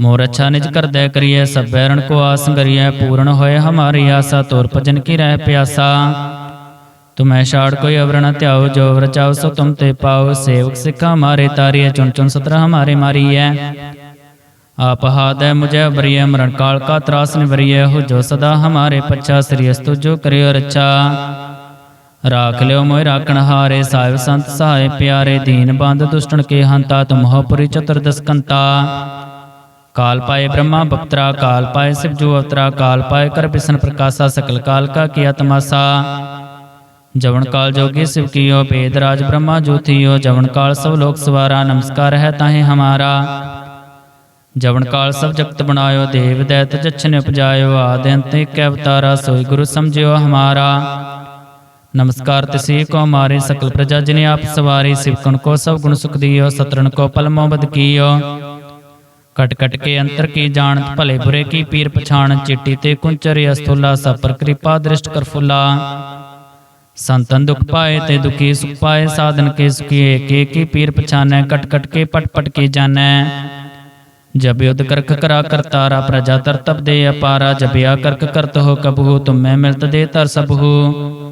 ਮੋਰ ਅੱਛਾ ਨਿਜ ਕਰਦੈ ਕਰੀਐ ਸਭੈ ਰਣ ਕੋ ਆਸ ਕਰੀਐ ਪੂਰਨ ਹੋਏ ਹਮਾਰੀ ਆਸਾ ਤੋਰ ਭਜਨ ਕੀ ਰਹਿ ਪਿਆਸਾ। ਤੁਮੈ ਛਾੜ ਕੋਈ ਅਵਰਣ ਧਿਆਓ ਜੋ ਰਚਾਓ ਸੋ ਤੁਮ ਤੇ ਪਾਓ ਸੇਵਕ ਸਿੱਖਾ ਮਾਰੇ ਤਾਰੀਐ ਚੁਣ ਚੁਣ ਸਤਰ ਹਮਾਰੇ ਮਾਰੀਐ। ਆਪ ਹਾਦੈ ਮੁਝੈ ਬਰੀਐ ਮਰਨ ਕਾਲ ਕਾ ਤਰਾਸ ਨਿਵਰੀਐ ਹੋ ਜੋ ਸਦਾ ਹਮਾਰੇ ਪੱਛਾ ਸ੍ਰੀ ਅਸਤੁ ਜੋ ਕਰਿਓ ਰੱਛਾ ਰਾਖ ਲਿਓ ਮੋਇ ਰਾਖਣ ਹਾਰੇ ਸਾਹਿਬ ਸੰਤ ਸਹਾਇ ਪਿਆਰੇ ਦੀਨ ਬੰਦ ਦੁਸ਼ਟਣ ਕੇ ਹੰਤਾ ਤੁਮਹੁ ਪੁਰੀ ਚਤੁਰਦਸ ਕੰਤਾ। ਕਾਲ ਪਾਏ ਬ੍ਰਹਮਾ ਬਪਤਰਾ ਕਾਲ ਪਾਏ ਸਿਵ ਜੋ ਅਵਤਰਾ ਕਾਲ ਪਾਏ ਕਰ ਬਿਸ਼ਨ ਪ੍ਰਕਾਸ਼ਾ ਸਕਲ ਕਾਲ ਕਾ ਕੀਆ ਤਮਾਸਾ ਜਵਨ ਕਾਲ ਜੋਗੀ ਸਿਵ ਕੀਓ ਭੇਦ ਰਾਜ ਬ੍ਰਹਮਾ ਜੋਥੀਓ ਜਵਨ ਕਾਲ ਸਭ ਲੋਕ ਸਵਾਰਾ ਨਮਸਕਾਰ ਹੈ ਤਾਹੇ ਹਮਾਰਾ ਜਵਨ ਕਾਲ ਸਭ ਜਗਤ ਬਣਾਇਓ ਦੇਵ ਦੈਤ ਜਛਨ ਉਪਜਾਇਓ ਆਦਿ ਅੰਤ ਇੱਕ ਅਵਤਾਰਾ ਸੋਈ ਗੁਰੂ ਸਮਝਿਓ ਹਮਾਰਾ ਨਮਸਕਾਰ ਤਿਸੀ ਕੋ ਮਾਰੇ ਸਕਲ ਪ੍ਰਜਾ ਜਿਨੇ ਆਪ ਸਵਾਰੀ ਸਿਵਕਣ ਕੋ ਸਭ ਗੁਣ ਸੁਖ ਦਿਓ ਸਤਰਨ ਕੋ ਪਲਮੋ ਬਦ ਕੀਓ ਕਟ ਕਟ ਕੇ ਅੰਤਰ ਕੀ ਜਾਣਤ ਭਲੇ ਬੁਰੇ ਕੀ ਪੀਰ ਪਛਾਣ, ਚਿੱਟੀ ਤੇ ਕੁੰਚਰ ਅਸਥੁਲਾ ਸਪਰ ਕਿਰਪਾ ਦ੍ਰਿਸ਼ਟ ਕਰ ਸੰਤਨ ਦੁਖ ਪਾਏ ਤੇ ਦੁਖੀ ਸੁਖ ਪਾਏ, ਸਾਧਨ ਕੇ ਸੁਖੀਏ, ਕੇ ਕੀ ਪੀਰ ਪਛਾਨੈ ਕਟ ਕਟ ਕੇ ਪਟ ਪਟ ਕੇ ਜਾਣੈ। ਜਬ ਯੁਧ ਕਰਕ ਕਰਾ ਕਰਤਾਰਾ, ਪ੍ਰਜਾ ਤਰਤਬ ਦੇ ਅਪਾਰਾ ਜਬਿਆ ਕਰਕ ਕਰਤ ਹੋ ਕਬਹੂ, ਤੁਮੈ ਮਿਲਤ ਦੇ ਤਰ ਸਬਹੂ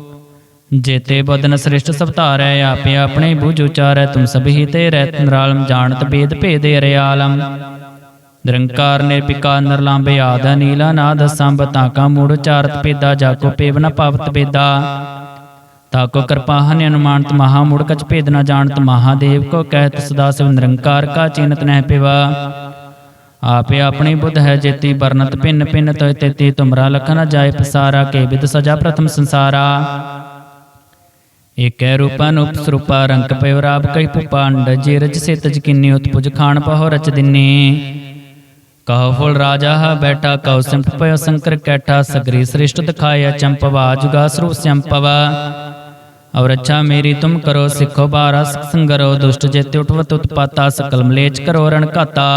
ਜੇਤੇ ਬਦਨ ਸ੍ਰਿਸ਼ਟ ਸਭ ਧਾਰੈ, ਆਪੇ ਆਪਣੇ ਬੁਝ ਉਚਾਰੈ, ਤੁਮ ਸਭੀ ਤੇ ਰਹਿਤ ਨਿਰਾਲਮ ਜਾਣਤ ਬੇਦ ਭੇਦੇ ਰਿਆਲਮ ਨਿਰੰਕਾਰ ਨਿਰਪਿਕਾ ਨਿਰਲੰਭ ਆਦ, ਨੀਲਾ ਨਾਦ ਸੰਭ ਤਾਕਾ ਮੂੜ ਚਾਰਤ ਪੇਦਾ ਜਾਕੋ ਪੇਵ ਨ ਪਾਵਤ ਬੇਦਾ ਤਾਕੋ ਕਿਰਪਾ ਹਨ ਅਨੁਮਾਨਤ, ਮਹਾ ਮੂੜ ਕਚ ਭੇਦ ਨ ਜਾਣਤ ਮਹਾਦੇਵ ਕੋ ਕਹਿਤ ਸਦਾ ਸਿਵ, ਨਿਰੰਕਾਰ ਕਾ ਚਿੰਤ ਨਹਿ ਪਿਵਾ। ਆਪੇ ਆਪਣੀ ਬੁੱਧ ਹੈ ਜੇਤੀ ਵਰਨਤ ਪਿੰਨ ਪਿੰਨ ਤੋਇ ਤੇਤੀ, ਤੁਮਰਾ ਲਖਨ ਜਾਏ ਪਸਾਰਾ, ਕੇ ਵਿਦ ਸਜਾ ਪ੍ਰਥਮ ਸੰਸਾਰਾ। ਏਕੈ ਰੂਪਾ ਸਰੂਪਾ ਰੰਕ ਜੇ ਰਜ ਸੇ ਤਜ ਕਿੰਨੀ ਉਤਪੁਜ ਖਾਨ ਪਹੁ ਰਚ ਦਿਨੀ। ਕਹੋ ਫੁਲ ਰਾਜਾ ਹ ਬੈਠਾ ਕਉ ਸਿੰਪ ਪਇ ਸੰਕਰ ਕੈਠਾ ਸਗਰੀ ਸ੍ਰਿਸ਼ਟ ਦਿਖਾਇਆ ਚੰਪਵਾ ਜੁਗਾ ਸਰੂਪ ਸੰਪਵਾ। ਔਰ ਅੱਛਾ ਮੇਰੀ ਤੁਮ ਕਰੋ ਸਿੱਖੋ ਬਾਰਾ ਸੰਗਰੋ ਦੁਸ਼ਟ ਜੇਤੇ ਉਠਵਤ ਉਤਪਾਤਾ ਸਕਲ ਮਲੇਚ ਕਰੋ ਰਣ ਘਾਤਾ।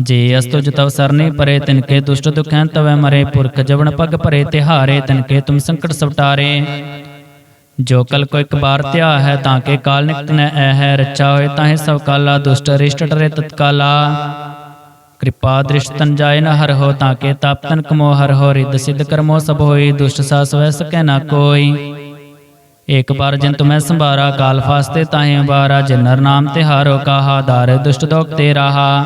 ਜੇ ਅਸਤੁਜ ਤਵ ਸਰਨੀ ਪਰੇ ਤਿਨਕੇ ਦੁਸ਼ਟ ਦੁਖੈਂ ਤਵੈ ਮਰੇ ਪੁਰਖ ਜਵਨ ਪਗ ਭਰੇ ਤਿਹਾਰੇ ਤਿਨਕੇ ਤੁਮ ਸੰਕਟ ਸਵਟਾਰੇ। ਜੋ ਕਲ ਕੋ ਇੱਕ ਬਾਰ ਧਿਆ ਹੈ ਤਾਂ ਕੇ ਕਾਲ ਨਿਕਟ ਨ ਐ ਹੈ ਰਚਾ ਹੋਏ ਤਾਹੇ ਸਭ ਕਾਲਾ ਦੁਸ਼ਟ ਰਿਸ਼ਟ ਟਰੇ ਤਤਕਾਲਾ। ਕਿਰਪਾ ਦ੍ਰਿਸ਼ ਤਨ ਜਾਏ ਨ ਹਰ ਹੋ ਤਾਂ ਕੇ ਤਾਪ ਤਨ ਕਮੋ ਹਰ ਹੋ ਰਿਦ ਸਿਧ ਕਰਮੋ ਸਭ ਹੋਈ, ਦੁਸ਼ਟ ਸਾ ਸਵੈ ਸਕੈ ਨਾ ਕੋਈ। ਇੱਕ ਬਾਰ ਜਿਨ ਤੁਮੈ ਸੰਭਾਰਾ, ਕਾਲ ਫਾਸਤੇ ਤਾਹੇ ਬਾਰਾ ਜਿਨਰ ਨਾਮ ਤੇ ਹਾਰੋ ਕਾਹਾ, ਦਾਰ ਦੁਸ਼ਟ ਦੋਖ ਤੇ ਰਾਹਾ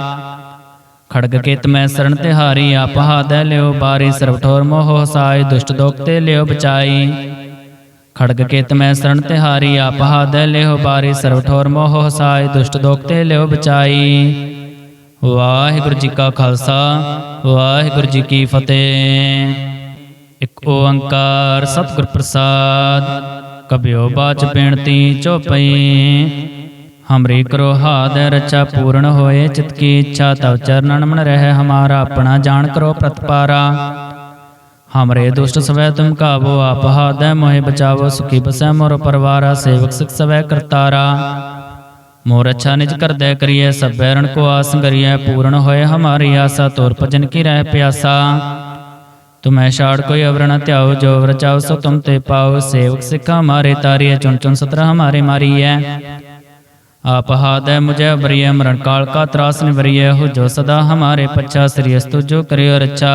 ਖੜਗ ਕੇਤ ਮੈਂ ਸਰਣ ਤਿਹਾਰੀ, ਆਪ ਹਾਦੈ ਲਿਓ ਬਾਰੀ, ਸਰਬ ਠੋਰ ਮੋਹ ਸਾਈ, ਦੁਸ਼ਟ ਦੋਖ ਤੇ ਲਿਓ ਬਚਾਈ। ਖੜਗ ਕੇਤ ਮੈਂ ਸਰਣ ਤਿਹਾਰੀ, ਆਪ ਹਾਦੈ ਲਿਓ ਬਾਰੀ ਸਰਬ ਠੋਰ ਮੋਹ ਸਾਈ ਦੁਸ਼ਟ ਦੋਖ ਤੇ ਲਿਓ ਬਚਾਈ। ਵਾਹਿਗੁਰੂ ਜੀ ਕਾ ਖਾਲਸਾ, ਵਾਹਿਗੁਰੂ ਜੀ ਕੀ ਫਤਿਹ। ਇੱਕ ਓੰਕਾਰ ਸਤਿਗੁਰ ਪ੍ਰਸਾਦ ਕਬਿਓ ਬਾਚ ਬੇਨਤੀ ਚੋਪਈ ਹਮਰੀ ਕਰੋ ਹਾਦ ਰਚਾ ਪੂਰਨ ਹੋਏ, ਚਿਤ ਕੀ ਇੱਛਾ ਤਵ ਚਰਨਨ ਮਨ ਰਹਿ, ਹਮਾਰਾ ਆਪਣਾ ਜਾਣ ਕਰੋ ਪ੍ਰਤਪਾਰਾ। ਹਮਰੇ ਦੁਸ਼ਟ ਸਵੈ ਤੁਮ ਕਾਬੋ ਆਪ ਹਾਦੈ ਮੋਹਿ ਬਚਾਵੋ ਸੁਖੀ ਬਸੈ ਮੋਰ ਪਰਵਾਰਾ ਸੇਵਕ ਸਿਖ ਸਵੈ ਕਰਤਾਰਾ ਮੋਰ ਅੱਛਾ ਨਿਜ ਕਰਦੈ ਕਰੀਐ ਸਭੈ ਰਣ ਕੋ ਆਸ ਕਰੀਐ ਪੂਰਨ ਹੋਏ ਹਮਾਰੀ ਆਸਾ ਤੋਰ ਭਜਨ ਕੀ ਰਹਿ ਪਿਆਸਾ ਤੁਮੈ ਛਾੜ ਕੋਈ ਅਵਰਣ ਧਿਆਓ ਜੋ ਰਚਾਓ ਸੋ ਤੁਮ ਤੇ ਪਾਓ ਸੇਵਕ ਸਿੱਖਾ ਮਾਰੇ ਤਾਰੀਐ ਚੁਣ ਚੁਣ ਸਤਰ ਹਮਾਰੇ ਮਾਰੀਐ ਆਪ ਹਾਦੈ ਮੁਝੈ ਬਰੀਐ ਮਰਨ ਕਾਲ ਕਾ ਤਰਾਸ ਨਿਵਰੀਐ ਹੋ ਜੋ ਸਦਾ ਹਮਾਰੇ ਪੱਛਾ ਸ੍ਰੀ ਅਸਤੁ ਜੋ ਕਰਿਓ ਰੱਛਾ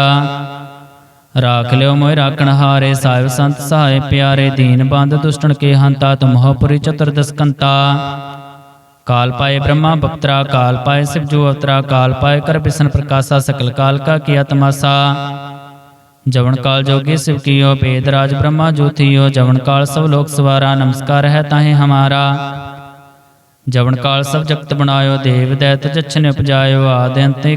ਰਾਖ ਲਿਓ ਮੋਇ ਰਾਖਣ ਹਾਰੇ ਸਾਹਿਬ ਸੰਤ ਸਹਾਇ ਪਿਆਰੇ ਦੀਨ ਬੰਦ ਦੁਸ਼ਟਣ ਕੇ ਹੰਤਾ ਤੁਮਹੁ ਪੁਰੀ ਚਤੁਰਦਸ ਕੰਤਾ ਕਾਲ ਪਾਏ ਬ੍ਰਹਮਾ ਬਪਤਰਾ ਕਾਲ ਪਾਏ ਸਿਵ ਜੋ ਅਵਤਰਾ ਕਾਲ ਪਾਏ ਕਰ ਬਿਸ਼ਨ ਪ੍ਰਕਾਸ਼ਾ ਸਕਲ ਕਾਲ ਕਾ ਕੀਆ ਤਮਾਸਾ ਜਵਨ ਕਾਲ ਜੋਗੀ ਸਿਵ ਕੀਓ ਭੇਦ ਰਾਜ ਬ੍ਰਹਮਾ ਜੋਥੀਓ ਜਵਨ ਕਾਲ ਸਭ ਲੋਕ ਸਵਾਰਾ ਨਮਸਕਾਰ ਹੈ ਤਾਹੇ ਹਮਾਰਾ ਜਵਨ ਕਾਲ ਸਭ ਜਗਤ ਬਣਾਇਓ ਦੇਵ ਦੈਤ ਜਛਨ ਉਪਜਾਇਓ ਆਦਿ ਅੰਤ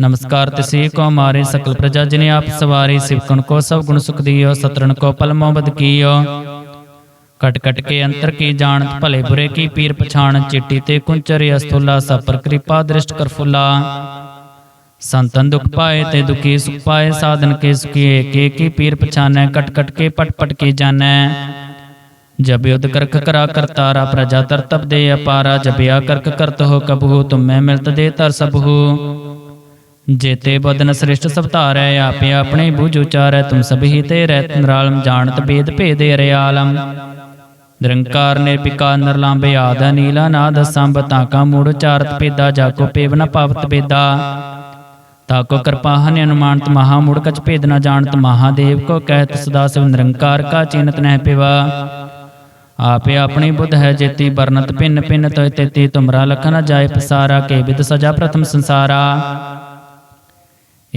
ਨਮਸਕਾਰ ਤਿਸੀ ਕੋ ਮਾਰੇ ਸਕਲ ਪ੍ਰਜਾ ਜਿਨੇ ਆਪ ਸਵਾਰੀ ਸਿਵਕਣ ਕੋ ਸਭ ਗੁਣ ਸੁਖ ਦਿਓ ਸਤਰਨ ਕੋ ਕੇ ਕੀ ਜਾਣਤ ਭਲੇ ਬੁਰੇ ਕੀ ਪੀਰ ਪਛਾਣ ਚਿੱਟੀ ਤੇ ਕੁੰਚਰ ਅਸਥੁਲਾ ਸਪਰ ਕਿਰਪਾ ਦ੍ਰਿਸ਼ਟ ਕਰ ਫੁਲਾ। ਸੰਤਨ ਦੁਖ ਪਾਏ ਤੇ ਦੁਖੀ ਸੁਖ ਪਾਏ ਸਾਧਨ ਕੇ ਸੁਖੀ ਏਕ ਏਕੀ ਪੀਰ ਪਛਾਨੈ ਕਟ ਕਟ ਕੇ ਪਟ ਪਟ ਕੇ ਜਾਣੈ। ਜਬ ਯੁਧ ਕਰਖ ਕਰਾ ਕਰਤਾਰਾ ਪ੍ਰਜਾ ਤਰਤਬ ਦੇ ਅਪਾਰਾ ਜਬਿਆ ਕਰਕ ਕਰਤ ਹੋ ਕਬਹੂ ਤੁਮੈ ਮਿਲਤ ਦੇ ਤਰ ਸਭੂ ਜੇਤੇ ਬਦਨ ਸ੍ਰਿਸ਼ਟ ਸਭ ਧਾਰੈ ਆਪੇ ਆਪਣੇ ਬੂਝ ਉਚਾਰੈ, ਤੁਮ ਸਭੀ ਤੇ ਰਹਿਤ ਨਿਰਾਲਮ ਜਾਣਤ ਬੇਦ ਭੇਦੇ ਰਿਆਲਮ ਨਿਰੰਕਾਰ ਨਿਰਭਿਕਾਰ ਨਿਰਲੰਭ ਆਦ ਨੀਲਾ ਨਾਦ ਸੰਭ ਤਾਕਾ ਮੂੜ ਚਾਰਤ ਪੇਦਾ ਜਾਕੋ ਪੇਵ ਨ ਪਾਵਤ ਬੇਦਾ ਤਾਕੋ ਕਿਰਪਾ ਹਨ ਅਨੁਮਾਨਤ ਮਹਾ ਮੂੜ ਕਚ ਭੇਦ ਨ ਜਾਣਤ, ਮਹਾਦੇਵ ਕੋ ਕਹਿਤ ਸਦਾ ਸਿਵ ਨਿਰੰਕਾਰ ਕਾ ਚਿੰਤ ਨਹਿ ਪਿਵਾ। ਆਪੇ ਆਪਣੀ ਬੁੱਧ ਹੈ ਜੇਤੀ ਬਰਨਤ ਭਿੰਨ ਭਿੰਨ ਤੋਇ ਤੇਤੀ, ਤੁਮਰਾ ਲਖਨ ਜਾਏ ਪਸਾਰਾ, ਕੇ ਵਿਦ ਸਜਾ ਪ੍ਰਥਮ ਸੰਸਾਰਾ।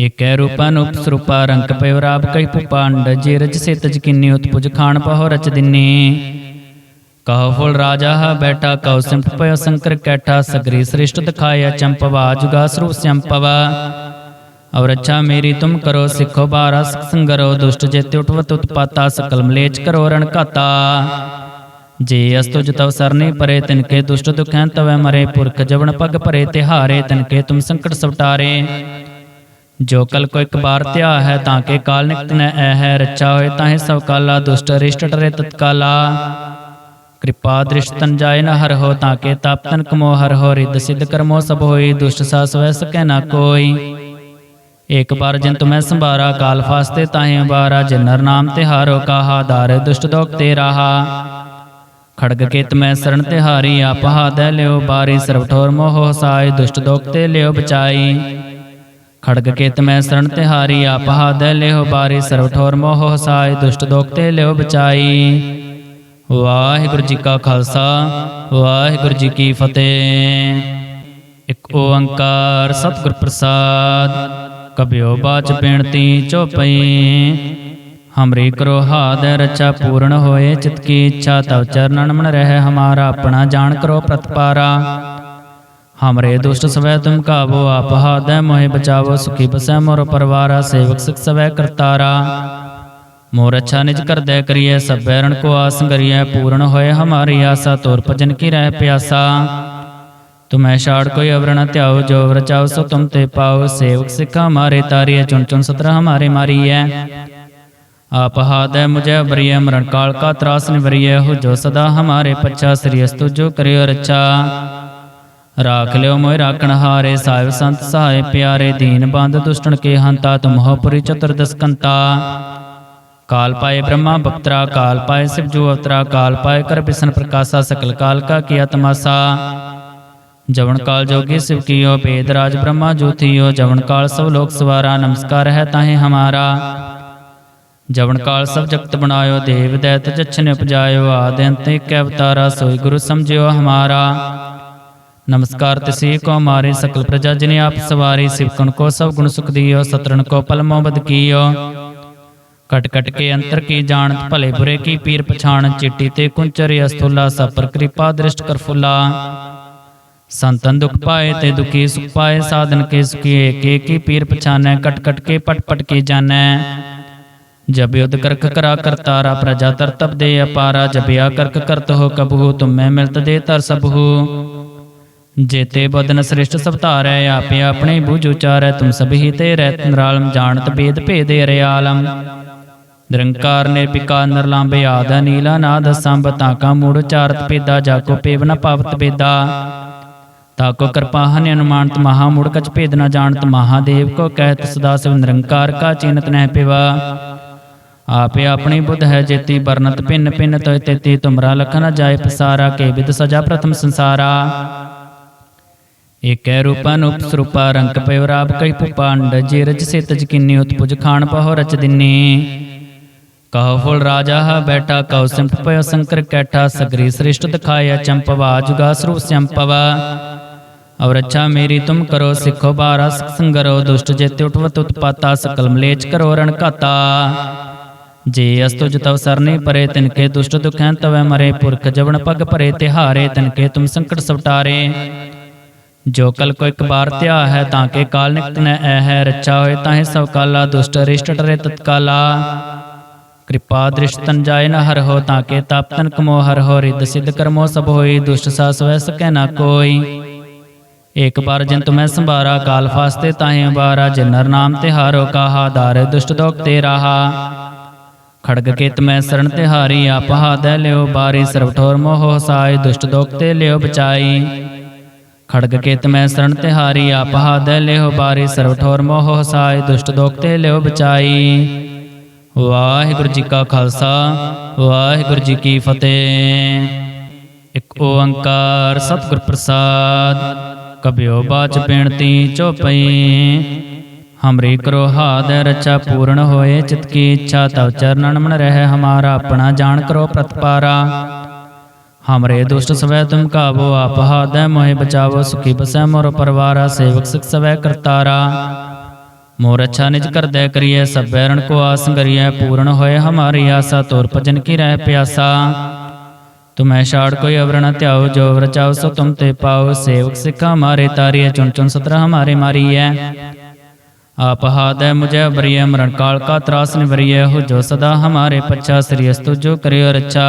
ਏਕੈ ਰੂਪਾ ਅਨੂਪ ਸਰੂਪਾ ਰੰਕ ਪਇ ਰਾਬ ਕਈ ਪੁਪਾਂਡ ਜੇ ਰਜ ਸੇ ਤਜ ਕਿੰਨੀ ਉਤਪੁਜ ਖਾਣ ਪਹੁ ਰਚ ਦਿਨੇ। ਕਹੋ ਫੁਲ ਰਾਜਾ ਹਾ ਬੈਠਾ ਕਉ ਸਿੰਪ ਪਇ ਸੰਕਰ ਕੈਠਾ, ਸਗਰੀ ਸ੍ਰਿਸ਼ਟ ਦਿਖਾਇਆ ਚੰਪਵਾ, ਜੁਗਾ ਸਰੂਪ ਸੰਪਵਾ। ਔਰ ਅੱਛਾ ਮੇਰੀ ਤੁਮ ਕਰੋ, ਸਿੱਖੋ ਬਾਰਾ ਸੰਗਰੋ, ਦੁਸ਼ਟ ਜੇਤੇ ਉਠਵਤ ਉਤਪਾਤਾ, ਸਕਲ ਮਲੇਚ ਕਰੋ ਰਣ ਘਾਤਾ। ਜੇ ਅਸਤੁਜ ਤਵ ਸਰਨੇ ਪਰੇ, ਤਿਨਕੇ ਦੁਸ਼ਟ ਦੁਖੈਂ ਤਵੈ ਮਰੇ, ਪੁਰਖ ਜਵਨ ਪਗ ਭਰੇ ਤਿਹਾਰੇ, ਤਿਨਕੇ ਤੁਮ ਸੰਕਟ ਸਵਟਾਰੇ। ਜੋ ਕਲ ਕੋ ਇੱਕ ਬਾਰ ਧਿਆ ਹੈ ਤਾਂ ਕੇ ਕਾਲ ਨਿਕਟ ਨ ਐ ਹੈ ਰੱਛਾ ਹੋਏ ਤਾਹੇ ਸਭ ਕਾਲਾ ਦੁਸ਼ਟ ਰਿਸ਼ਟ ਟਰੇ ਤਤਕਾਲਾ। ਕਿਰਪਾ ਦ੍ਰਿਸ਼ ਤਨ ਨ ਹਰ ਹੋ ਤਾਂ ਕੇ ਤਾਪ ਤਨ ਕਮੋ ਹਰ ਹੋ ਰਿਦ ਸਿਧ ਕਰਮੋ ਸਭ ਹੋਈ, ਦੁਸ਼ਟ ਸਾ ਸਵੈ ਸਕੈ ਨਾ ਕੋਈ। ਏਕ ਬਾਰ ਜਿਨ ਤੁਮੈ ਸੰਭਾਰਾ, ਕਾਲ ਫਾਸਤੇ ਤਾਹੇ ਬਾਰਾ ਜਿਨ ਨਰ ਨਾਮ ਤੇ ਹਾਰੋ ਕਾਹਾ, ਦਾਰ ਦੁਸ਼ਟ ਦੋਖ ਤੇ ਰਾਹਾ। ਖੜਗ ਕੇਤ ਮੈਂ ਸਰਣ ਤੇ ਹਾਰੀ, ਆਪ ਹਾਦੈ ਲਿਓ ਬਾਰੀ, ਸਰਬ ਠੋਰ ਮੋਹ ਸਾਈ ਦੁਸ਼ਟ ਦੋਖ ਤੇ ਲਿਓ ਬਚਾਈ। ਖੜਗ ਕੇਤ ਮੈਂ ਸਰਣ ਤੇ ਹਾਰੀ ਆਪ ਹਾਦੈ ਲਿਓ ਬਾਰੀ ਸਰਬ ਠੋਰ ਮੋਹ ਸਾਈ ਦੁਸ਼ਟ ਦੋਖ ਤੇ ਲਿਓ ਬਚਾਈ। ਵਾਹਿਗੁਰੂ ਜੀ ਕਾ ਖਾਲਸਾ ਵਾਹਿਗੁਰੂ ਜੀ ਕੀ ਫਤਿਹ। ਇੱਕ ਓੰਕਾਰ ਸਤਿਗੁਰ ਪ੍ਰਸਾਦ ਕਬਿਓ ਬਾਚ ਬੇਨਤੀ ਚੋਪਈ ਹਮਰੀ ਕਰੋ ਹਾਦ ਰਚਾ ਪੂਰਨ ਹੋਏ ਚਿਤ ਕੀ ਇੱਛਾ ਤਵ ਚਰਨਨ ਮਨ ਰਹਿ ਹਮਾਰਾ ਆਪਣਾ ਜਾਣ ਕਰੋ ਪ੍ਰਤਪਾਰਾ। ਹਮਰੇ ਦੁਸ਼ਟ ਸਵੈ ਤੁਮ ਕਾਵੋ ਆਪ ਹਾਦੈ ਮੋਹਿ ਬਚਾਵੋ ਸੁਖੀ ਬਸੈ ਮੋਰ ਪਰਵਾਰਾ ਸੇਵਕ ਸਿਖ ਸਵੈ ਕਰਤਾਰਾ ਮੋਰ ਅੱਛਾ ਨਿਜ ਕਰਦੈ ਕਰੀਐ ਸਭੈ ਰਣ ਕੋ ਆਸ ਕਰੀਐ ਪੂਰਨ ਹੋਏ ਹਮਾਰੀ ਆਸਾ ਤੋਰ ਭਜਨ ਕੀ ਰਹਿ ਪਿਆਸਾ ਤੁਮੈ ਛਾੜ ਕੋਈ ਅਵਰ ਨ ਧਿਆਓ ਜੋ ਅਵਰ ਚਾਓ ਸੋ ਤੁਮ ਤੇ ਪਾਓ ਸੇਵਕ ਸਿੱਖਾ ਮਾਰੇ ਤਾਰੀਐ ਚੁਣ ਚੁਣ ਸਤਰ ਹਮਾਰੇ ਮਾਰੀਐ ਆਪ ਹਾਦੈ ਮੁਝੈ ਬਰੀਐ ਮਰਨ ਕਾਲ ਕਾ ਤਰਾਸ ਨਿਵਰੀਐ ਹੋ ਜੋ ਸਦਾ ਹਮਾਰੇ ਪੱਛਾ ਸ੍ਰੀ ਅਸਤੁ ਜੋ ਕਰਿਓ ਰੱਛਾ ਰਾਖ ਲਿਓ ਮੋਇ ਰਾਖਣ ਹਾਰੇ ਸਾਹਿਬ ਸੰਤ ਸਹਾਇ ਪਿਆਰੇ ਦੀਨ ਬੰਦ ਦੁਸ਼ਟਣ ਕੇ ਹੰਤਾ ਤੁਮਹੁ ਪੁਰੀ ਚਤੁਰਦਸ ਕੰਤਾ ਕਾਲ ਪਾਏ ਬ੍ਰਹਮਾ ਬਪਤਰਾ ਕਾਲ ਪਾਏ ਸਿਵ ਜੋ ਅਵਤਰਾ ਕਾਲ ਪਾਏ ਕਰ ਬਿਸ਼ਨ ਪ੍ਰਕਾਸ਼ਾ ਸਕਲ ਕਾਲ ਕਾ ਕੀਆ ਤਮਾਸਾ ਜਵਨ ਕਾਲ ਜੋਗੀ ਸਿਵ ਕੀਓ ਭੇਦ ਰਾਜ ਬ੍ਰਹਮਾ ਜੋਤੀਓ ਜਵਨ ਕਾਲ ਸਭ ਲੋਕ ਸਵਾਰਾ ਨਮਸਕਾਰ ਹੈ ਤਾਹੇ ਹਮਾਰਾ ਜਵਨ ਕਾਲ ਸਭ ਜਗਤ ਬਣਾਇਓ ਦੇਵ ਦੈਤ ਜਛਨ ਉਪਜਾਇਓ ਆਦਿ ਅੰਤ ਏਕ ਅਵਤਾਰਾ ਸੋਈ ਗੁਰੂ ਸਮਝਿਓ ਨਮਸਕਾਰ ਤਿਸੇ ਕੋ ਮਾਰੇ ਸਕਲ ਪ੍ਰਜਾ ਜਿਨੇ ਆਪ ਸਵਾਰੀ ਸਿਵਕਣ ਕੋ ਸਭ ਗੁਣ ਸੁਖ ਦਿਓ ਸਤਰਨ ਕੋ ਪਲਮੋ ਬਦ ਕੀਓ ਕਟ ਕਟ ਕੇ ਅੰਤਰ ਕੀ ਜਾਣਤ ਭਲੇ ਬੁਰੇ ਕੀ ਪੀਰ ਪਛਾਣ ਚਿੱਟੀ ਤੇ ਕਿਰਪਾ ਦ੍ਰਿਸ਼ਟ ਕਰ ਫੁੱਲਾ। ਸੰਤਨ ਦੁਖ ਪਾਏ ਤੇ ਦੁਖੀ ਸੁਖ ਪਾਏ ਸਾਧਨ ਕੇ ਸੁਖੀ ਏਕ ਏਕੀ ਪੀਰ ਪਛਾਨੈ ਕਟ ਕਟ ਕੇ ਪਟ ਪਟ ਕੇ ਜਾਣੈ। ਜਬ ਯੁਧ ਕਰਖ ਕਰਾ ਕਰਤਾਰਾ ਪ੍ਰਜਾ ਤਰਤਬ ਦੇ ਅਪਾਰਾ ਜਬਿਆ ਕਰਕ ਕਰਤ ਹੋ ਕਬਹੂ ਤੁਮੈ ਮਿਲਤ ਦੇ ਤਰ ਸਭੂ ਜੇਤੇ ਬਦਨ ਸ੍ਰਿਸ਼ਟ ਸਭ ਧਾਰੈ, ਆਪੇ ਆਪਣੇ ਬੂਝ ਉਚਾਰੈ, ਤੁਮ ਸਭੀ ਤੇ ਰਹਿਤ ਨਿਰਾਲਮ, ਜਾਣਤ ਬੇਦ ਭੇਦੇ ਰਿਆਲਮ ਨਿਰੰਕਾਰ ਨਿਰਭਿਕਾਰ ਨਿਰਲੰਭ ਆਦ, ਨੀਲਾ ਨਾਦ ਸੰਭ ਤਾਕਾ ਮੂੜ ਚਾਰਤ ਪੇਦਾ ਜਾਕੋ ਪੇਵ ਨ ਪਾਵਤ ਬੇਦਾ ਤਾਕੋ ਕਿਰਪਾ ਹਨ ਅਨੁਮਾਨਤ, ਮਹਾ ਮੂੜ ਕਛ ਭੇਦ ਨ ਜਾਣਤ ਮਹਾਦੇਵ ਕੋ ਕਹਿਤ ਸਦਾ ਸਿਵ, ਨਿਰੰਕਾਰ ਕਾ ਚਿੰਤ ਨਹਿ ਪਿਵਾ। ਆਪੇ ਆਪਣੀ ਬੁੱਧ ਹੈ ਜੇਤੀ ਬਰਨਤ ਭਿੰਨ ਭਿੰਨ ਤੋਇ ਤੇਤੀ, ਤੁਮਰਾ ਲਖਨ ਜਾਏ ਪਸਾਰਾ, ਕੇ ਵਿਦ ਸਜਾ ਪ੍ਰਥਮ ਸੰਸਾਰਾ। ਏਕੈ ਰੂਪਾ ਅਨੂਪ ਸਰੂਪਾ ਰੰਕ ਪਇ ਰਾਬ ਕਈ ਪੁਪਾਂਡ ਜੇ ਰਜ ਸੇ ਤਜ ਕਿੰਨੀ ਉਤਪੁਜ ਖਾਣ ਪਹੁ ਰਚ ਦਿਨੇ। ਕਹੋ ਫੁਲ ਰਾਜਾ ਹਾ ਬੈਠਾ ਕਉ ਸਿੰਪ ਪਇ ਸੰਕਰ ਕੈਠਾ ਸਗਰੀ ਸ੍ਰਿਸ਼ਟ ਦਿਖਾਇਆ ਚੰਪਵਾ ਜੁਗਾ ਸਰੂਪ ਸੰਪਵਾ। ਔਰ ਅੱਛਾ ਮੇਰੀ ਤੁਮ ਕਰੋ ਸਿੱਖੋ ਬਾਰਾ ਸਿਖ ਸੰਗਰੋ ਦੁਸ਼ਟ ਜੇਤੇ ਉਠਵਤ ਉਤਪਾਤਾ ਸਕਲ ਮਲੇਚ ਕਰੋ ਰਣ ਘਾਤਾ। ਜੇ ਅਸਤੁ ਜਤਵ ਸਰਨੇ ਪਰੇ ਤਿਨਕੇ ਦੁਸ਼ਟ ਦੁਖੈਂ ਤਵੈ ਮਰੇ ਪੁਰਖ ਜਵਨ ਪਗ ਭਰੇ ਜੋ ਕਲ ਕੋ ਇੱਕ ਬਾਰ ਧਿਆ ਹੈ ਤਾਂ ਕਿ ਕਾਲ ਨਿਕਟ ਨੈ ਐ ਹੈ ਰੱਛਾ ਹੋਏ ਤਾਂ ਹੀ ਸਭ ਕਾਲਾ ਦੁਸ਼ਟ ਰਿਸ਼ਟ ਟਰੇ ਤਤਕਾਲਾ ਕਿਰਪਾ ਦ੍ਰਿਸ਼ ਤਨ ਜਾਏ ਨ ਹਰ ਹੋ ਤਾਂ ਕਿ ਤਪ ਤਨ ਕਮੋ ਹਰ ਹੋ ਰਿਦ ਸਿਧ ਕਰਮੋ ਸਭ ਹੋਈ ਦੁਸ਼ਟ ਸਾ ਸਵੈ ਸਕੈ ਨਾ ਕੋਈ। ਇੱਕ ਬਾਰ ਜਿਨ ਤੁਮੈ ਸੰਭਾਰਾ ਕਾਲ ਫਾਸਤੇ ਤਾਹੇ ਬਾਰਾ ਜਿਨ ਨਰ ਨਾਮ ਤੇ ਹਾਰੋ ਕਾਹਾ ਦਾਰੇ ਦੁਸ਼ਟ ਦੋਖ ਤੇ ਰਾਹਾ। ਖੜਗ ਕੇਤ ਮੈਂ ਸਰਣ ਤੇ ਹਾਰੀ ਆਪਹਾ ਦੇ ਲਿਓ ਬਾਰੀ ਸਰਬ ਠੋਰ ਮੋਹ ਸਾਈ ਦੁਸ਼ਟ ਦੋਖ ਲਿਓ ਬਚਾਈ बचाई खड़ग केत में शरण तिहारी आप हादय लियो बारी सर्वठोर मोह साय दुष्ट दोख ते लियो बचाई ਵਾਹਿਗੁਰੂ ਜੀ ਕਾ ਖਾਲਸਾ ਵਾਹਿਗੁਰੂ ਜੀ ਕੀ ਫਤਿਹ ਇੱਕ ਓੰਕਾਰ ਸਤਿਗੁਰ ਪ੍ਰਸਾਦ ਕਬਿਓ ਬਾਚ ਬੇਨਤੀ ਚੋਪਈ ਹਮਰੀ ਕਰੋ ਹਾਦ ਰਚਾ ਪੂਰਨ ਹੋਏ ਚਿਤ ਕੀ ਇੱਛਾ ਤਵ ਚਰਨਨ ਮਨ ਰਹਿ ਹਮਾਰਾ ਆਪਣਾ ਜਾਣ ਕਰੋ हमरे दुष्ट सवै तुम काबो आपहा दय मोहे बचावो सुखी बसै मोर परवार सेवक सिख सवै करतारा। मोर अच्छा निज कर दय करिए सबको आस करिए पूर्ण होए हमारी आशा तोर भजन की रह प्यासा। तुम्हें शाड़ कोई अवरण त्याओ जो रचाओ सो तुम ते पाओ सेवक सिख हमारे तारिय चुन चुन सत्र हमारे मारी है आप हादय मुझे अवरिय मरण काल का त्रास निवरिय हो जो सदा हमारे पच्छा श्रीयस्तु जो करियो रचा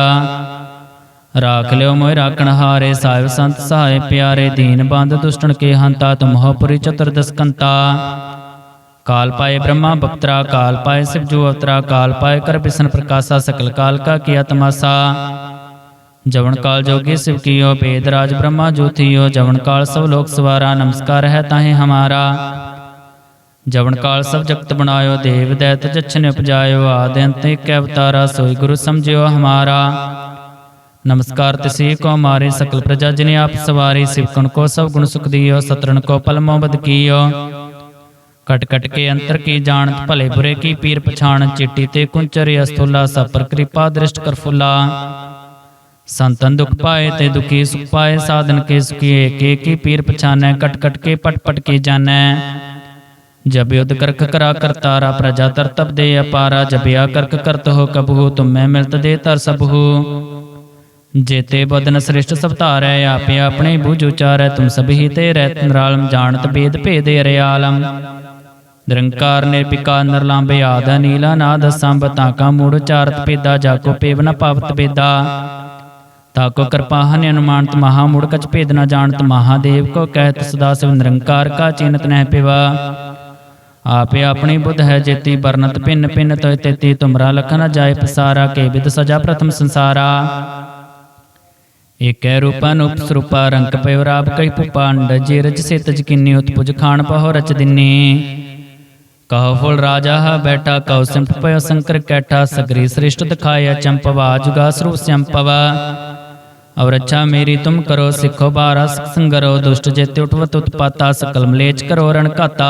ਰਾਖ ਲਿਓ ਮੋਇ ਰਾਖਣ ਹਾਰੇ ਸਾਹਿਬ ਸੰਤ ਸਹਾਇ ਪਿਆਰੇ ਦੀਨ ਬੰਦ ਦੁਸ਼ਟਣ ਕੇ ਹੰਤਾ ਤੁਮਹੁ ਪੁਰੀ ਚਤਰ ਦਸਕੰਤਾ ਕਾਲ ਪਾਏ ਬ੍ਰਹਮਾ ਬਪਤਰਾ ਕਾਲ ਪਾਏ ਸਿਵ ਜੋ ਅਵਤਰਾ ਕਾਲ ਪਾਏ ਕਰ ਬਿਸਨ ਪ੍ਰਕਾਸ਼ਾ ਸਕਲ ਕਾਲ ਕਾ ਕੀਆ ਤਮਾਸਾ ਜਵਨ ਕਾਲ ਜੋਗੀ ਸਿਵ ਕੀਓ ਭੇਦ ਰਾਜ ਬ੍ਰਹਮਾ ਜੋਤੀਓ ਜਵਨ ਕਾਲ ਸਭ ਲੋਕ ਸਵਾਰਾ ਨਮਸਕਾਰ ਹੈ ਤਾਹੇ ਹਮਾਰਾ ਜਵਨ ਕਾਲ ਸਭ ਜਗਤ ਬਣਾਇਓ ਦੇਵ ਦੈਤ ਜਛਨ ਉਪਜਾਇਓ ਆਦਿ ਅੰਤ ਇੱਕ ਅਵਤਾਰਾ ਸੋਈ ਗੁਰੂ ਸਮਝਿਓ ਹਮਾਰਾ नमस्कार तिसी को मारे सकल प्रजा जिने आप सवारी शिव गुण को सब गुण सुख दियो सतरन को पल मोहब्बत कियो कट कट के अंतर की जानत भले बुरे की पीर पछाण चिट्टी ते कुंचर अस्थुला सब पर कृपा दृष्ट कर फुला संतन दुख पाए ते दुखी सुख पाए साधन के सुखी एक एक की पीर पछानै कट कट के पट पट के जानै जब युद्ध करक करा करतारा प्रजा तर तब दे अपारा जब या करक करत हो कबहू तुम में मिलत दे ਜੇਤੇ ਬਦਨ ਸ੍ਰਿਸ਼ਟ ਸਭਤਾਰੈ ਆਪੇ ਆਪਣੇ ਬੁਝ ਉਚਾਰੈ, ਤੁਮ ਸਭੀ ਤੇ ਰਹਿਤ ਨਰਾਲਮ, ਜਾਣਤ ਬੇਦ ਭੇਦੇ ਰਿਆਲਮ ਨਿਰੰਕਾਰ ਨਿਰਪਿਕਾ ਨਿਰਲੰਭ ਆਦਿ ਨੀਲਾ ਨਾਦ ਸੰਭ ਤਾਂ ਕਾ ਮੂੜ ਚਾਰਤ ਪੇਦਾ ਜਾ ਕੋ ਪੇਵ ਨ ਪਾਵਤ ਬੇਦਾ ਤਾ ਕੋ ਕਿਰਪਾ ਹਨ ਅਨੁਮਾਨਤ ਮਹਾ ਮੂੜ ਕਚ ਭੇਦ ਨ ਜਾਣਤ, ਮਹਾਦੇਵ ਕੋ ਕਹਿਤ ਸਦਾ ਸਿਵ ਨਿਰੰਕਾਰ ਕਾ ਚਿੰਤ ਨਹਿ ਪਿਵਾ। ਆਪੇ ਆਪਣੀ ਬੁੱਧ ਹੈ ਜੇਤੀ ਵਰਨਤ ਪਿੰਨ ਪਿੰਨ ਤੋਇ ਤੇਤੀ, ਤੁਮਰਾ ਲਖ ਨ ਜਾਏ ਪਸਾਰਾ, ਕੇ ਵਿਦ ਸਜਾ ਪ੍ਰਥਮ ਸੰਸਾਰਾ। ਏਕੈ ਰੂਪਾ ਨੂਪ ਸਰੂਪਾ ਰੰਕ ਪਇ ਰਾਬ ਕਈ ਪੁਪਾਂਡ ਜੇ ਰਜ ਸੇ ਤਜ ਕਿੰਨੀ ਉਤਪੁਜ ਖਾਣ ਪਹੁ ਰਚ ਦਿਨੇ ਕਹੋ ਫੁਲ ਰਾਜਾ ਹਾ ਬੈਠਾ ਕਉ ਸਿੰਪ ਪਇ ਸੰਕਰ ਕੈਠਾ ਸਗਰੀ ਸ੍ਰਿਸ਼ਟ ਦਿਖਾਇਆ ਚੰਪਵਾ ਜੁਗਾ ਸਰੂਪ ਸੰਪਵਾ और अच्छा मेरी तुम करो सिखो बारा सिख संगरो दुष्ट जेते उठवत उत्पाता सकल मलेच करो रण काता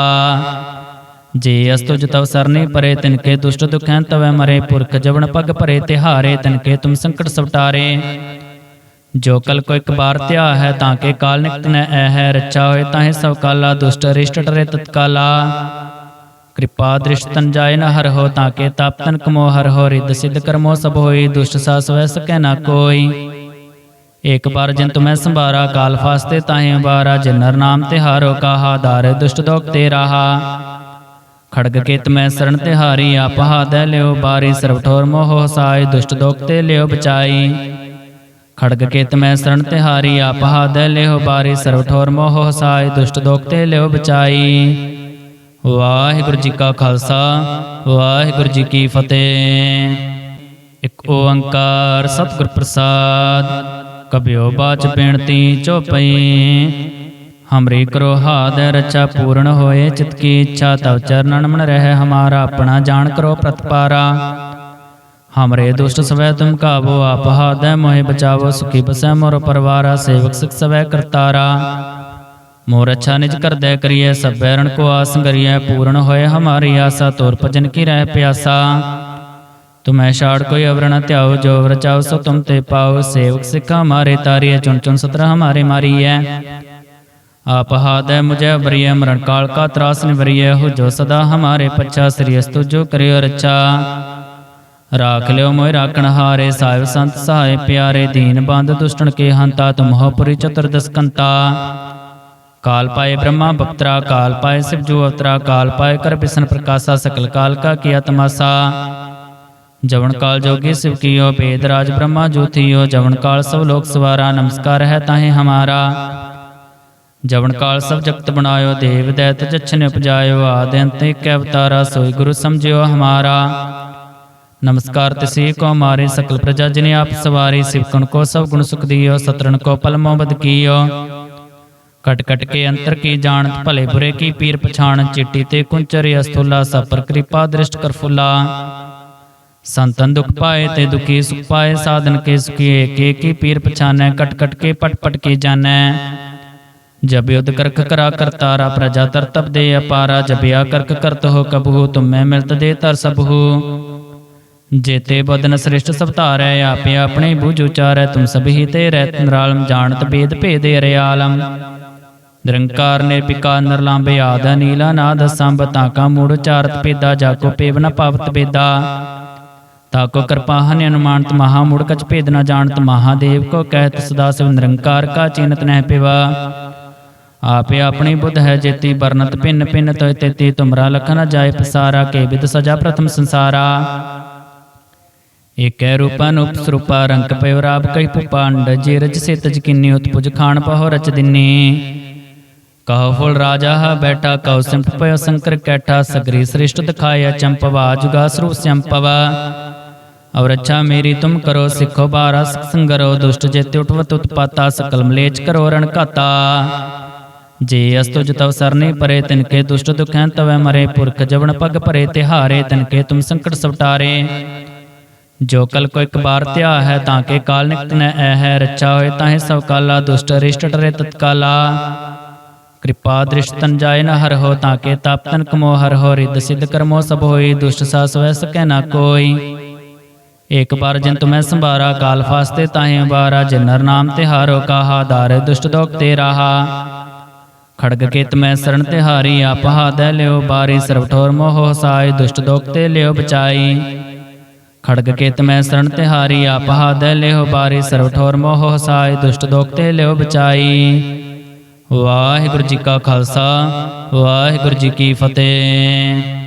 जे अस्तुज तव सरने परे तिनके दुष्ट दुखैं तवै मरे पुरख जवन पग परे तिहारे तिनके तुम संकट सवटारे ਜੋ ਕਲ ਕੋ ਇੱਕ ਬਾਰ ਧਿਆ ਹੈ ਤਾਂ ਕੇ ਕਾਲ ਨਿਕਟ ਨੈ ਐ ਹੈ ਰਚਾ ਹੋਏ, ਤਾਂ ਹੈ ਸਭ ਕਾਲਾ ਦੁਸ਼ਟ ਰਿਸ਼ਟ ਟਰੇ ਤਤਕਾਲਾ। ਕਿਰਪਾ ਦ੍ਰਿਸ਼ਤਨ ਜਾਇ ਨ ਹਰ ਹੋ ਤਾਂ ਕਿ ਤਪਤਨ ਕਮੋ ਹਰ ਹੋ ਰਿਦ ਸਿਧ ਕਰਮੋ ਸਭ ਹੋਈ, ਦੁਸ਼ਟ ਸਾਸ ਵੈ ਸਕੈ ਨਾ ਕੋਈ। ਇੱਕ ਬਾਰ ਜਿਨ ਤੁਮੈ ਸੰਭਾਰਾ, ਕਾਲ ਫਾਸਤੇ ਤਾਹੇ ਬਾਰਾ ਜਿਨ ਨਰ ਨਾਮ ਤੇ ਹਾਰੋ ਕਾਹਾ, ਦਾਰ ਦੁਸ਼ਟ ਦੋਖ ਤੇ ਰਾਹਾ। ਖੜਗ ਕੇਤ ਮੈਂ ਸਰਣ ਤੇ ਹਾਰੀ ਆਪਹਾ ਦੇ ਲਿਓ ਬਾਰੀ, ਸਰਬ ਠੋਰ ਮੋਹ ਸਾਈ ਦੁਸ਼ਟ ਦੋਖ ਤੇ ਲਿਓ ਬਚਾਈ। ਖੜਗ ਕੇਤ ਮੈਂ ਸਰਣ ਤਿਹਾਰੀ, ਆਪ ਹਾਦੈ ਲਿਹੁ ਬਾਰੀ ਸਰਵ ਠੋਰ ਮੋਹ ਹਸਾਇ ਦੁਸ਼ਟ ਦੋਖ ਤੇ ਲਿਹੁ ਬਚਾਈ। ਵਾਹਿਗੁਰੂ ਜੀ ਕਾ ਖਾਲਸਾ, ਵਾਹਿਗੁਰੂ ਜੀ ਕੀ ਫਤਿਹ। ਇੱਕ ਓੰਕਾਰ ਸਤਿਗੁਰ ਪ੍ਰਸਾਦ, ਕਬਿਓ ਬਾਚ ਬੇਨਤੀ ਚੋਪਈ ਹਮਰੀ ਕਰੋ ਹਾਦ ਰਚਾ ਪੂਰਨ ਹੋਏ, ਚਿਤ ਕੀ ਇੱਛਾ ਤਵ ਚਰਨਨ ਮਨ ਰਹਿ, ਹਮਾਰਾ ਆਪਣਾ ਜਾਣ ਕਰੋ ਪ੍ਰਤਪਾਰਾ। हमरे दुष्ट स्वय तुम काबो आपहा दय मोहे बचावो सुखी बसै मोर परवारा सेवक सिख सवै करतारा। मोर अच्छा निज कर दय करिए सब बैरण को आस करिए पूर्ण होए हमारी आशा तोर भजन की रह प्यासा। तुम्हें शाड़ कोई अवरण त्याओ जो रचाओ सो तुम ते पाओ सेवक सिख हमारे तारिय चुन चुन सत्र हमारे मारी है। आप हादय मुझे अभरिय मरण काल का त्रास निवरिय हो जो सदा हमारे पच्छा श्रीयस्तु जो करियो रक्षा ਰਾਖ ਲਿਓ ਮੋਇ ਰਾਖਣ ਹਾਰੇ ਸਾਹਿਬ ਸੰਤ ਸਹਾਇ ਪਿਆਰੇ ਦੀਨ ਬੰਦ ਦੁਸ਼ਟਣ ਕੇ ਹੰਤਾ ਤੁਮ ਹੋ ਪੁਰੀ ਚਤੁਰਦਸ ਕੰਤਾ काल पाए ब्रह्मा बप्तरा काल पाए शिव जो अवतरा काल पाए कर बिसन प्रकाशा सकल काल का किया तमाशा जवन काल जोगी शिव कियो वेद राज ब्रह्मा जो थियो जवन काल सब लोक सवारा नमस्कार है ताहे हमारा ਜਵਨ ਕਾਲ ਸਭ ਜਗਤ ਬਣਾਇਓ ਦੇਵ ਦੈਤ ਜਛਨ ਉਪਜਾਇਓ ਆਦਿ ਅੰਤ ਏਕ ਅਵਤਾਰਾ ਸੋਈ ਗੁਰੂ ਸਮਝਿਓ ਤਿਸੇ ਕੋ ਮਾਰੇ ਸਕਲ ਪ੍ਰਜਾ ਜਿਨੇ ਆਪ ਸਵਾਰੀ ਸਿਵਕਣ ਕੋ ਸਭ ਗੁਣ ਸੁਖ ਦਿਓ ਸਤਰਨ ਕੋ ਪਲਮੋ ਬਦ ਕੀਓ। ਕਟ ਕਟ ਕੇ ਅੰਤਰ ਕੀ ਜਾਣਤ ਭਲੇ ਬੁਰੇ ਕੀ ਪੀਰ ਪਛਾਣ ਚਿੱਟੀ ਤੇ ਕੁੰਚਰ ਅਸਥੁਲਾ ਸਭ ਪਰ ਕਿਰਪਾ ਦ੍ਰਿਸ਼ਟ ਕਰ ਫੁਲਾ। ਸੰਤਨ ਦੁਖ ਪਾਏ ਤੇ ਦੁਖੀ ਸੁਖ ਪਾਏ ਸਾਧਨ ਕੇ ਸੁਖੀ ਏਕ ਏਕ ਪੀਰ ਪਛਾਨੈ ਕਟ ਕਟ ਕੇ ਪਟ ਪਟ ਕੇ ਜਾਣੈ। ਜਬ ਯੁਧ ਕਰਕ ਕਰਾ ਕਰਤਾਰਾ ਪ੍ਰਜਾ ਤਰਤਬ ਦੇ ਅਪਾਰਾ ਜਬਿਆ ਕਰਕ ਕਰਤ ਹੋ ਕਬਹੂ ਤੁਮੈ ਮਿਲਤ ਦੇ ਤਰ ਸਭੂ ਜੇਤੇ ਬਦਨ ਸ੍ਰਿਸ਼ਟ ਸਭ ਧਾਰੈ ਆਪੇ ਆਪਣੇ ਬੁਝ ਉਚਾਰੈ ਤੁਮ ਸਭੀ ਤੇ ਰਹਿਤ ਨਿਰਾਲਮ, ਜਾਣਤ ਬੇਦ ਭੇਦੇ ਰਿਆਲਮ ਨਿਰੰਕਾਰ ਨਿਰਭਿਕਾਰ ਨਿਰਲੰਭ ਆਦ ਨੀਲਾ ਨਾਦ ਸੰਭ ਤਾਕਾ ਮੂੜ ਉਚਾਰਤ ਪੇਦਾ ਜਾਕੋ ਪੇਵ ਨ ਪਾਵਤ ਬੇਦਾ ਤਾਕੋ ਕਿਰਪਾ ਹਨ ਅਨੁਮਾਨਤ, ਮਹਾ ਮੂੜ ਕਛ ਭੇਦ ਨ ਜਾਣਤ ਮਹਾਦੇਵ ਕੋ ਕਹਿਤ ਸਦਾ ਸਿਵ, ਨਿਰੰਕਾਰ ਕਾ ਚਿੰਤ ਨਹਿ ਪਿਵਾ। ਆਪੇ ਆਪਣੀ ਬੁੱਧ ਹੈ, ਜੇਤੀ ਬਰਨਤ ਭਿੰਨ ਭਿੰਨ ਤੋਇ ਤੇਤੀ, ਤੁਮਰਾ ਲਖ ਜਾਏ ਪਸਾਰਾ, ਕੇ ਵਿਦ ਸਜਾ ਪ੍ਰਥਮ ਸੰਸਾਰਾ। ਏਕੈ ਰੂਪਾ ਨੂਪ ਸਰੂਪਾ ਰੰਕ ਪਇਓ ਰਾਬ ਕਈ ਪੁਪਾਂਡ ਜੇ ਰਜ ਸੇ ਤਜ ਕਿੰਨੀ ਉਤਪੁਜ ਖਾਣ ਪਹੁ ਰਚ ਦਿਨੇ। ਕਹੋ ਫੁਲ ਰਾਜਾ ਹਾ ਬੈਠਾ ਕਉ ਸਿੰਪ ਪਇਓ ਸੰਕਰ ਕੈਠਾ ਸਗਰੀ ਸ੍ਰਿਸ਼ਟ ਦਿਖਾਇਆ ਚੰਪਵਾ ਜੁਗਾ ਸਰੂਪ ਸੰਪਵਾ। ਔਰ ਅੱਛਾ ਮੇਰੀ ਤੁਮ ਕਰੋ ਸਿੱਖੋ ਬਾਰਾ ਸਿਖ ਸੰਗਰੋ ਦੁਸ਼ਟ ਜੇਤੇ ਉਠਵਤ ਉਤਪਾਤਾ ਸਕਲ ਮਲੇਚ ਕਰੋ ਰਣ ਘਾਤਾ। ਜੇ ਅਸਤੁ ਜਤਵ ਸਰਨੇ ਪਰੇ ਤਿਨਕੇ ਦੁਸ਼ਟ ਦੁਖੈਂ ਤਵੈ ਮਰੇ ਪੁਰਖ ਜਵਨ ਪਗ ਭਰੇ ਤਿਹਾਰੇ ਤਿਨਕੇ ਤੁਮ ਸੰਕਟ ਸਵਟਾਰੇ। ਜੋ ਕਲ ਕੋ ਇੱਕ ਬਾਰ ਧਿਆ ਹੈ ਤਾਂ ਕੇ ਕਾਲ ਨਿਕਟ ਨ ਐ ਹੈ ਰਚਾ ਹੋਏ ਤਾਹੇ ਸਭ ਕਾਲਾ ਦੁਸ਼ਟ ਰਿਸ਼ਟ ਟਰੇ ਤਤਕਾਲਾ। ਕਿਰਪਾ ਦ੍ਰਿਸ਼ਟ ਤਨ ਜਾਏ ਨ ਹਰ ਹੋ ਤਾਂ ਕੇ ਤਪ ਤਨ ਕਮੋ ਹਰ ਹੋ ਰਿਦ ਸਿਧ ਕਰਮੋ ਸਭ ਹੋਈ, ਦੁਸ਼ਟ ਸਾ ਸਵੈ ਸਕੈ ਨਾ ਕੋਈ। ਏਕ ਬਾਰ ਜਨ ਤੁਮੈ ਸੰਭਾਰਾ, ਕਾਲ ਫਾਸਤੇ ਤਾਹੇ ਬਾਰਾ ਜਿਨਰ ਨਾਮ ਤੇ ਹਾਰੋ ਕਾਹਾ, ਦਾਰ ਦੁਸ਼ਟ ਦੋਖ ਤੇ ਰਾਹਾ ਖੜਗ ਕੇਤ ਮੈਂ ਸਰਣ ਤੇ ਹਾਰੀ ਆਪ ਦੇ ਲਿਓ ਬਾਰੀ, ਸਰਬ ਠੋਰ ਮੋਹ ਸਾਈ ਦੁਸ਼ਟ ਦੋਖ ਤੇ ਲਿਓ ਬਚਾਈ। ਖੜਗ ਕੇਤ ਮੈਂ ਸਰਣ ਤੇ ਹਾਰੀ ਆਪ ਹਾਦੈ ਲਿਓ ਬਾਰੀ ਸਰਬ ਠੋਰ ਮੋਹ ਸਾਈ ਦੁਸ਼ਟ ਦੋਖ ਤੇ ਲਿਓ ਬਚਾਈ। ਵਾਹਿਗੁਰੂ ਜੀ ਕਾ ਖਾਲਸਾ, ਵਾਹਿਗੁਰੂ ਜੀ ਕੀ ਫਤਿਹ।